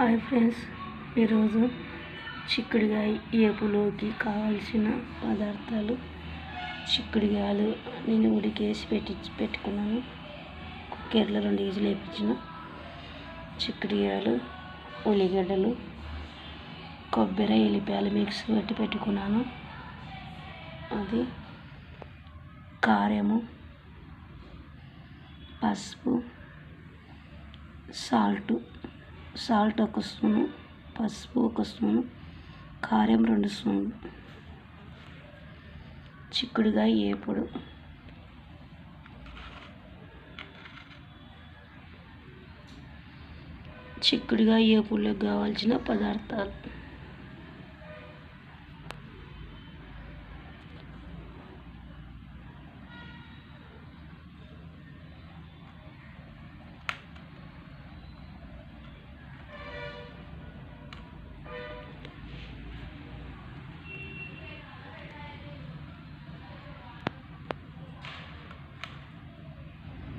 Hi friends ఈరోజు చిక్కుడుగాయ ఏపులోకి కావాల్సిన పదార్థాలు చిక్కుడుకాయలు నేను ఉడికేసి పెట్టి పెట్టుకున్నాను. కుక్కర్లో రెండు ఈజీలు వేయించిన చిక్కుడుకాయలు ఉల్లిగడ్డలు కొబ్బరి ఎల్లిపాయలు మిక్స్ పెట్టి పెట్టుకున్నాను. అది కారము పసుపు సాల్టు సాల్ట్ ఒక స్పూను పసుపు ఒక స్పూను కారం రెండు స్పూన్లు చిక్కుడుగా ఏపుడు చిక్కుడుగా ఏపుడులోకి కావాల్సిన పదార్థాలు.